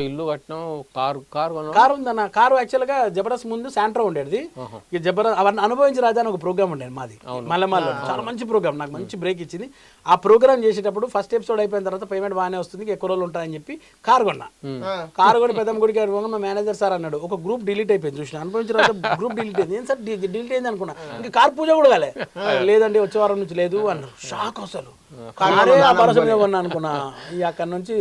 ఇల్లు కట్టినాం car car car ఉందన్న కారు యాక్చువల్గా జబర్దస్త్ ముందు శాంట్రో ఉండేది. ఇక జబర్దస్త్ అవన్నీ అనుభవించి రాజా అని ఒక ప్రోగ్రామ్ ఉండేది మాది మల్లెమాల్లో. చాలా మంచి ప్రోగ్రామ్ నాకు మంచి బ్రేక్ ఇచ్చింది. ఆ ప్రోగ్రామ్ చేసేటప్పుడు ఫస్ట్ ఎపిసోడ్ అయిపోయిన తర్వాత పేమెంట్ బాగానే వస్తుంది ఎక్కువ రోజులు ఉంటాయని చెప్పి కారు కొన్నా. కారు కొని పెద్దమ్మ గుడికి పోగా మా మేనేజర్ సార్ అన్నాడు ఒక గ్రూప్ డిలీట్ అయిపోయింది చూసిన? అనుభవించి రాజా గ్రూప్ డిలీట్ అయింది. ఏం సార్ డిలీట్ అయింది అనుకున్నా? ఇంకా కార్ పూజ కూడా కాలే. లేదండి వచ్చే వారం నుంచి లేదు అన్నారు. షాక్ అసలు. కారే ఆ భరోసా మీద కొన్నా అనుకున్నా. ఇక అక్కడ నుంచి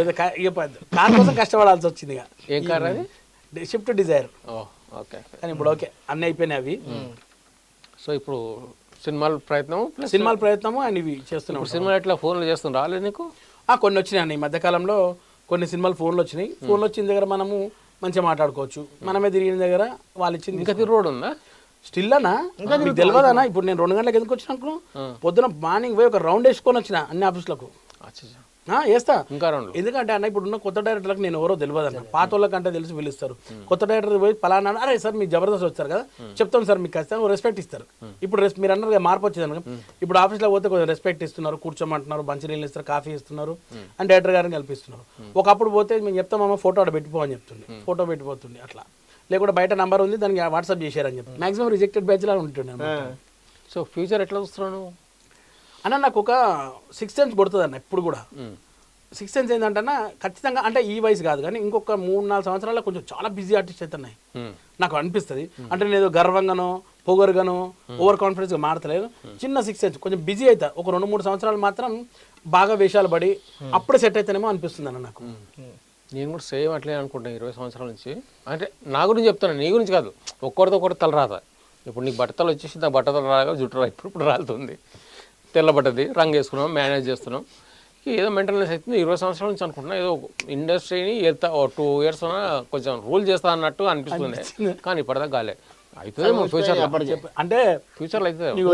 ఏదో కార్ కోసం కష్టపడాల్సి వచ్చింది ఇక. ఏం కారు అది? Swift Dzire. ఓ ఓకే. కానీ ఇప్పుడు ఓకే అన్నీ అయిపోయినాయి అవి. సో ఇప్పుడు సినిమాల ప్రయత్నం ప్లస్ సినిమాల ప్రయత్నము అండ్ ఇవి చేస్తున్నాం. ఇప్పుడు సినిమాలు ఎట్లా ఫోన్లు చేస్తున్నారు? రాలేదు నీకు? ఆ, కొన్ని వచ్చినాయి అన్న ఈ మధ్యకాలంలో కొన్ని సినిమాలు ఫోన్లు వచ్చినాయి. ఫోన్లు వచ్చిన దగ్గర మనము మంచిగా మాట్లాడుకోవచ్చు. మనమే తిరిగిన దగ్గర వాళ్ళు ఇచ్చింది ఇంకా తిరుగుడు ఉందా? స్టిల్ అన్నా? మీకు తెలియదన్నా ఇప్పుడు నేను రెండు గంటలకు ఎందుకు వచ్చిన అనుకున్నా పొద్దున మార్నింగ్ పోయి ఒక రౌండ్ వేసుకొని వచ్చిన అన్ని ఆఫీసులకు. వేస్తా ఇంకా రెండు ఎందుకంటే అన్న ఇప్పుడు ఉన్న కొత్త డైరెక్టర్లకు నేను ఎవరో తెలియదు అన్న పాత వాళ్ళకంటే తెలిసి పిలుస్తారు. కొత్త డైరెక్టర్ పోయి పలానా అరే సార్ మీకు జబర్దస్త్ వచ్చారు కదా. చెప్తాం సార్ మీకు ఖచ్చితంగా రెస్పెక్ట్ ఇస్తారు. ఇప్పుడు మీరు అన్నారు కదా, మార్పు వచ్చింది అనుకో. ఇప్పుడు ఆఫీస్లో పోతే కొంచెం రెస్పెక్ట్ ఇస్తున్నారు కూర్చోమంటున్నారు మంచినీళ్ళు ఇస్తారు కాఫీ ఇస్తున్నారు అని డైరెక్టర్ గారిని కల్పిస్తున్నారు. ఒకప్పుడు పోతే మేము చెప్తామమ్మ ఫోటో ఆడ పెట్టిపో అని చెప్తుంది ఫోటో పెట్టిపోతుంది అట్లా. లేకుంటే బయట నంబర్ ఉంది దానికి వాట్సాప్ చేశారని చెప్పి మాక్సిమం రిజెక్టెడ్ బ్యాచ్ లా ఉంటుండే. సో ఫ్యూచర్ ఎట్లా చూస్తున్నావు నువ్వు? అన్న నాకు ఒక సిక్స్ సెన్స్ కొడుతుంది అన్న ఎప్పుడు కూడా. సిక్స్ సెన్స్ ఏంటంటే ఖచ్చితంగా అంటే ఈ వయసు కాదు కానీ ఇంకొక మూడు నాలుగు సంవత్సరాల్లో కొంచెం చాలా బిజీ ఆర్టిస్ట్ అవుతున్నాయి. నాకు అనిపిస్తుంది. అంటే నేను గర్వంగానో పొగరుగానో ఓవర్ కాన్ఫిడెన్స్గా మాడతలేదు చిన్న సిక్స్ సెన్స్ కొంచెం బిజీ అవుతా ఒక రెండు మూడు సంవత్సరాలు మాత్రం బాగా వేషాలు పడి అప్పుడే సెట్ అవుతానేమో అనిపిస్తుంది అన్న నాకు నేను కూడా సేమ్ అట్లే అనుకుంటాను ఇరవై సంవత్సరాల నుంచి. అంటే నా గురించి చెప్తాను నీ గురించి కాదు. ఒక్కరితో ఒకటి తల రాత ఇప్పుడు నీకు బట్టతలు వచ్చేసి నా బట్టతలు రాగా జుట్టు రా ఇప్పుడు ఇప్పుడు రాలుతుంది. తెల్లబడ్డది రంగు వేసుకున్నాం మేనేజ్ చేస్తున్నాం. ఏదో మెయింటెనెన్స్ అవుతుంది ఇరవై సంవత్సరాల నుంచి అనుకుంటున్నా ఏదో ఇండస్ట్రీని ఎంత టూ ఇయర్స్ కొంచెం రూల్ చేస్తా అన్నట్టు అనిపిస్తుంది. కానీ ఇప్పటిదాకా కాలే. అవుతుంది ఫ్యూచర్లో అంటే ఫ్యూచర్లో అవుతుంది నీకు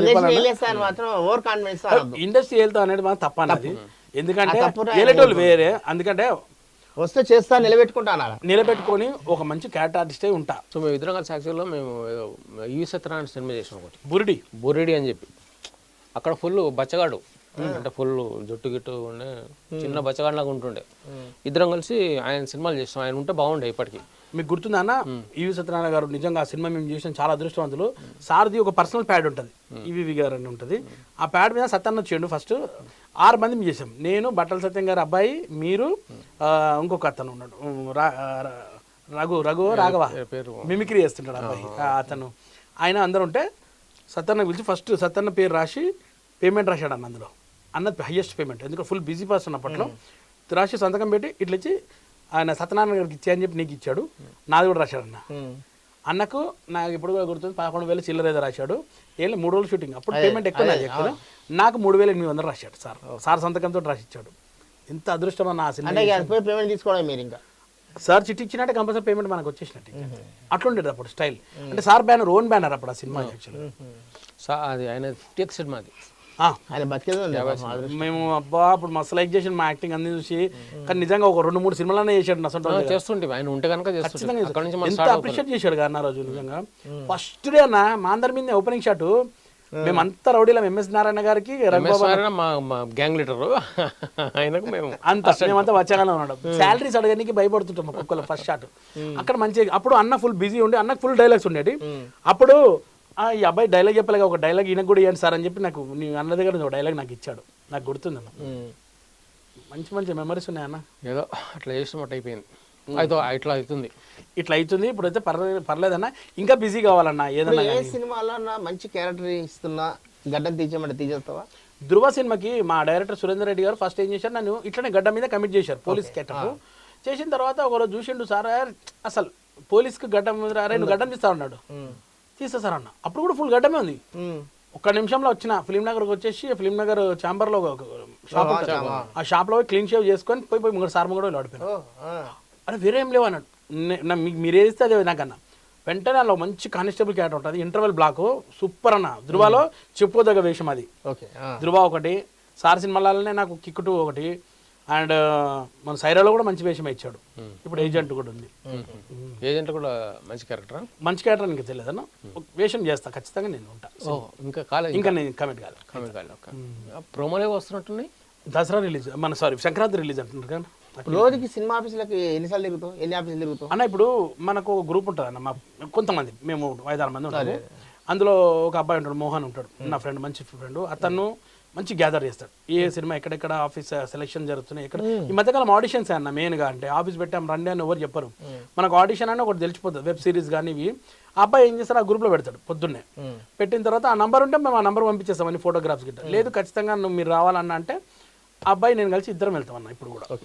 ఇండస్ట్రీ వెళ్తా అనేది మాత్రం తప్ప అన్నది. ఎందుకంటే వెళ్ళేటోళ్ళు వేరే అందుకంటే వస్తే చేస్తా నిలబెట్టుకుంటా అనాల నిలబెట్టుకొని ఒక మంచి క్యారెక్టర్ ఆర్టిస్టే ఉంటా. సో మేము ఇద్దరం కలిసి యాక్చువల్గా మేము ఈ సత్యనారాయణ సినిమా చేసాం ఒకటి. బురిడి. బురిడి అని చెప్పి. అక్కడ ఫుల్ బచ్చగాడు. అంటే ఫుల్ జుట్టు గిట్టు ఉండే చిన్న బచ్చగాడిలాగా ఉంటుండే. ఇద్దరం కలిసి ఆయన సినిమాలు చేస్తాం ఆయన ఉంటే బాగుండే ఇప్పటికి. మీకు గుర్తుందా అన్న? ఈవి సత్యనారాయణ గారు నిజంగా ఆ సినిమా మేము చేసిన చాలా అదృష్టవంతులు. సార్ది ఒక పర్సనల్ ప్యాడ్ ఉంటుంది. ఈవీవి గారు అని ఉంటుంది. ఆ ప్యాడ్ మీద సత్యన్న వచ్చిండు ఫస్ట్. ఆరు మంది మేము చేసాం నేను బట్టల సత్యం గారు అబ్బాయి మీరు ఇంకొక అతను ఉన్నాడు. రఘు రఘు రాఘవ. పేరు? మిమిక్రీ చేస్తుంటాడు అబ్బాయి అతను. ఆయన అందరు ఉంటే సత్యన్న పిలిచి ఫస్ట్ సత్యన్న పేరు రాసి పేమెంట్ రాశాడు అన్న అందులో. అన్నది హైయెస్ట్ పేమెంట్ ఎందుకంటే ఫుల్ బిజీ పర్సన్ అప్పట్లో. రాసి సంతకం పెట్టి ఇట్లా ఇచ్చి ఆయన సత్యనారాయణ గారికి ఇచ్చా అని చెప్పి నీకు ఇచ్చాడు. నాది కూడా రాశాడు అన్న. అన్నకు నాకు ఇప్పుడు కూడా గుర్తుంది పదకొండు వేలు చిల్లర ఏదో రాశాడు. ఏం మూడు రోజులు షూటింగ్ అప్పుడు పేమెంట్ ఎక్కువ నాకు ఎక్కువ నాకు మూడు వేల ఎనిమిది వందలు రాశాడు సార్. సార్ సంతకంతో రాసి ఇచ్చాడు ఎంత అదృష్టం అన్న ఆ సినిమా పేమెంట్ తీసుకోవడం మీరు ఇంకా. సార్ చిట్టి ఇచ్చినట్టే కంపల్సరీ పేమెంట్ మనకు వచ్చేసినట్టు. అట్లుండేది అప్పుడు స్టైల్ అంటే సార్ బ్యానర్ ఓన్ బ్యానర్ అప్పుడు ఆ సినిమా యాక్చువల్లీ సా అది ఆయన టెక్ సినిమా అది. ఆయన బతికేది. మేము అబ్బా అప్పుడు మస్తు లైక్ చేసి మా యాక్టింగ్ అన్ని చూసి. కానీ నిజంగా ఒక రెండు మూడు సినిమాలనే చేశాడు సొంత చేస్తుంటే ఆయన ఉంటే కనుక చేస్తుంటే ఖచ్చితంగా అక్కడ నుంచి మనం ఎంత అప్రిషియేట్ చేశాడు కదా అన్న రోజు నిజంగా. ఫస్ట్ డే అన్న మా అందరి మీద ఓపెనింగ్ షాట్ మేమంతా రౌడీలం. ఎంఎస్ నారాయణ గారికి గ్యాంగ్ లీడర్ ఆయనకు మేము అంత మేమంతా వచ్చాగానే ఉన్నాడు శాలరీస్ అడగడానికి భయపడుతుంటాం ఒక్కొక్కరు ఫస్ట్ షాట్ అక్కడ మంచిగా అప్పుడు అన్న ఫుల్ బిజీ ఉండి అన్నకు ఫుల్ డైలాగ్స్ ఉండేది అప్పుడు "ఆ, ఈ అబ్బాయి డైలాగ్ చెప్పలేక ఒక డైలాగ్ ఈయనకు కూడా ఇవ్వండి సార్ అని చెప్పి నాకు నీ అన్న దగ్గర ఒక డైలాగ్ నాకు ఇచ్చాడు. నాకు గుర్తుంది అన్న. మంచి మంచి మెమరీస్ ఉన్నాయన్న ఏదో అట్లా చేసినట్టు అయిపోయింది. అయితే ఇట్లా అవుతుంది. ఇట్లా అవుతుంది ఇప్పుడైతే పర్లేదు పర్లేదన్న ఇంకా బిజీ కావాలన్న ఏదన్నా ఏ సినిమాలో మంచి క్యారెక్టర్ ఇస్తున్నా గడ్డం తీసేయమంటే తీసేస్తావా? ధృవ సినిమాకి మా డైరెక్టర్ సురేందర్ రెడ్డి గారు ఫస్ట్ ఏం చేశారు? నన్ను ఇట్లనే గడ్డ మీద కమిట్ చేశారు పోలీస్ క్యాటర్ చేసిన తర్వాత ఒకరోజు చూసిండు సార్ అసలు పోలీస్కి గడ్డం మీద అరే నువ్వు గడ్డం తీస్తా ఉన్నాడు తీస్తా సార్ అన్న అప్పుడు కూడా ఫుల్ గడ్డమే ఉంది. ఒక్క నిమిషంలో వచ్చిన ఫిలిం నగర్కి వచ్చేసి ఫిలిం నగర్ ఛాంబర్లో షాప్ ఆ షాప్లో క్లీన్ షేవ్ చేసుకొని పోయి పోయి ముంగడు సార్ ముంగడు ఆడిపోయాను. అరే వేరే ఏం లేవు అన్నాడు. మీరు ఏది ఇస్తే అదే నాకన్నా. వెంటనే అలా మంచి కానిస్టేబుల్ క్యారెక్టర్ ఉంటుంది. Interval block. సూపర్ అన్న. ధృవాలో చెప్పుకోదగ్గ వేషం అది. ధృవ ఒకటి. సార్ సినిమాలనే నాకు కిక్కుటు ఒకటి. అండ్ మన సైరాలో కూడా మంచి వేషం ఇచ్చాడు. ఇప్పుడు ఏజెంట్ కూడా ఉంది. ఏజెంట్ కూడా మంచి క్యారెక్టర్ మంచి క్యారెక్టర్ నీకు తెలియదన్న వేషం చేస్తా ఖచ్చితంగా నేను ఉంటా. ఇంకా కాలేదు ఇంకా నేను కమిట్ కాదు కమిట్ కాలేదు ప్రోమోలే వస్తున్నట్టున్నాయి? దసరా రిలీజ్ మన సారీ సంక్రాంతి రిలీజ్ అంటున్నారు కానీ రోజుకి సినిమా ఆఫీసులకి ఎన్నిసార్లు తిరుగుతావు? ఎన్ని ఆఫీసులు తిరుగుతావు? అన్న ఇప్పుడు మనకు ఒక గ్రూప్ ఉంటుంది అన్న మా కొంతమంది మేము ఐదారు మంది ఉంటాము. అందులో ఒక అబ్బాయి ఉంటాడు మోహన్ ఉంటాడు నా ఫ్రెండ్ మంచి ఫ్రెండ్ అతను మంచి గ్యాదర్ చేస్తాడు. ఏ సినిమా ఎక్కడెక్కడ ఆఫీస్ సెలెక్షన్ జరుగుతున్నాయి ఎక్కడ. ఈ మధ్యకాలం ఆడిషన్స్ అన్న మెయిన్గా అంటే ఆఫీస్ పెట్టాం రండి అని ఎవరు చెప్పరు. మనకు ఆడిషన్ అని ఒకటి తెలిసిపోతుంది వెబ్ సిరీస్ కానీ ఇవి. అబ్బాయి ఏం చేస్తాడు ఆ గ్రూప్లో పెడతాడు పొద్దున్నే. పెట్టిన తర్వాత ఆ నంబర్ ఉంటే మేము ఆ నంబర్ పంపించేస్తాం అన్ని ఫోటోగ్రాఫ్స్ గిట్ట. లేదు ఖచ్చితంగా నువ్వు మీరు రావాలన్నా అంటే ఆ అబ్బాయి నేను కలిసి ఇద్దరం వెళ్తాం అన్న ఇప్పుడు కూడా.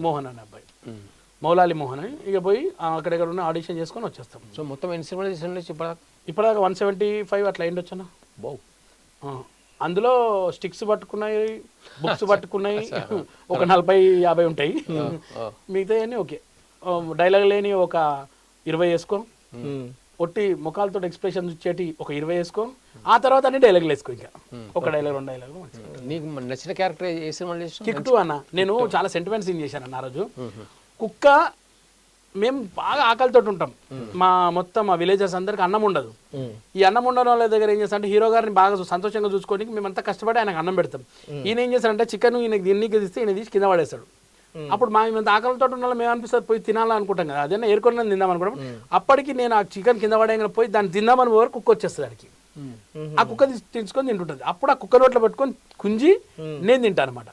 మోహన్ అనే అబ్బాయి. మౌలాలి మోహన్. అని ఇక పోయి అక్కడెక్కడ ఉన్న ఆడిషన్ చేసుకొని వచ్చేస్తాం. సో మొత్తం ఎన్ని సినిమాలు ఇప్పటిదాకా వన్ సెవెంటీ ఫైవ్ అట్లా అయిండొచ్చన్న. బౌ ఆ. అందులో స్టిక్స్ పట్టుకున్నాయి బుక్స్ పట్టుకున్నాయి ఒక నలభై యాభై ఉంటాయి. మిగతా అన్నీ ఓకే. డైలాగ్ లేని ఒక ఇరవై వేసుకో. ఒట్టి ముఖాలతో ఎక్స్ప్రెషన్ ఇచ్చేటి ఒక ఇరవై వేసుకో. ఆ తర్వాత అన్ని డైలాగులు వేసుకో ఇంకా. ఒక డైలాగ్ రెండు డైలాగ్ నీకు నచ్చిన క్యారెక్టర్ కిక్ టూ అన్న. నేను చాలా సెంటిమెంట్ సీన్ చేశాను అన్న ఆ రోజు. కుక్క మేము బాగా ఆకలితో ఉంటాం. మా మొత్తం మా విలేజర్స్ అందరికి అన్నం ఉండదు. ఈ అన్నం ఉండడం వాళ్ళ దగ్గర ఏం చేస్తారంటే హీరో గారిని బాగా సంతోషంగా చూసుకోవడానికి మేమంతా కష్టపడి ఆయనకు అన్నం పెడతాం. ఈయన ఏం చేస్తారంటే చికెన్ ఈయనకి దీనికి తీస్తే ఈయన తీసి కింద పడేస్తాడు. అప్పుడు మా మేము ఆకలితో ఉన్న వాళ్ళు మేము అనిపిస్తుంది పోయి తినాలని అనుకుంటాం కదా. అదే ఏరుకొని తిందాం అనుకుంటాం అప్పటికి నేను ఆ చికెన్ కింద పడేయగానే పోయి దాన్ని తిందామని పోయి కుక్క వచ్చేస్తుంది దానికి ఆ కుక్క తీసి తీసుకొని తింటుంటుంది. అప్పుడు ఆ కుక్క నోట్లో పెట్టుకొని కుంజి నేను తింటాను అనమాట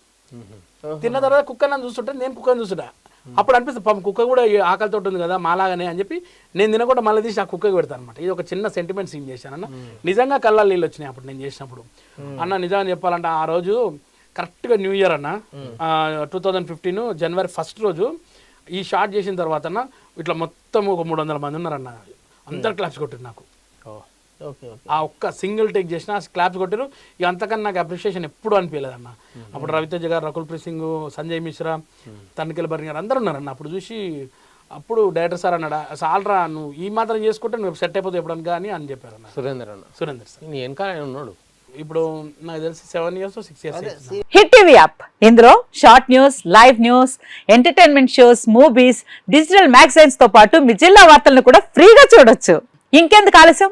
తిన్న తర్వాత కుక్క నన్ను చూస్తుంటే నేను కుక్కని చూస్తుంటా. అప్పుడు అనిపిస్తుంది పాపం కుక్క కూడా ఆకలితో ఉంటుంది కదా మాలాగానే అని చెప్పి నేను తినకుండా మళ్ళీ తీసి ఆ కుక్కకి పెడతాను అనమాట ఇది ఒక చిన్న సెంటిమెంట్ సీన్ చేశాను అన్న నిజంగా కళ్ళ నీళ్ళు వచ్చినాయి అప్పుడు నేను చేసినప్పుడు. అన్న నిజంగా చెప్పాలంటే ఆ రోజు కరెక్ట్గా న్యూ ఇయర్ అన్న. Two thousand fifteen January first రోజు ఈ షార్ట్ చేసిన తర్వాత అన్న ఇట్లా మొత్తం ఒక మూడు వందల మంది ఉన్నారన్న. అందరు క్లాప్స్ కొట్టారు నాకు. ఆ ఒక్క సింగిల్ టేక్ చేసిన క్లాప్స్ కొట్టారు. ఇక అంతకన్నా నాకు అప్రిషియేషన్ ఎప్పుడు అనిపించలేదు అన్న అప్పుడు రవితేజ గారు రకుల్ ప్రీత్ సింగ్ సంజయ్ మిశ్రా తనికెల్ బర్ని గారు అందరూ ఉన్నారన్న. అప్పుడు చూసి అప్పుడు డైరెక్టర్ సార్ అన్నాడు సాల్రా నువ్వు ఈ మాత్రం చేసుకుంటే నువ్వు సెట్ అయిపోతావు ఎప్పుడని కానీ అని చెప్పారు అన్న సురేందర్ అన్న. సురేందర్ సార్. నీ వెనకాల ఆయన ఉన్నాడు. ఇప్పుడు నాకు తెలిసి seven years six years hit TV app ఇందులో short news live news entertainment shows movies digital మ్యాగజైన్స్తో పాటు మీ జిల్లా వార్తలను కూడా ఫ్రీగా చూడొచ్చు. ఇంకెందుకు ఆలస్యం?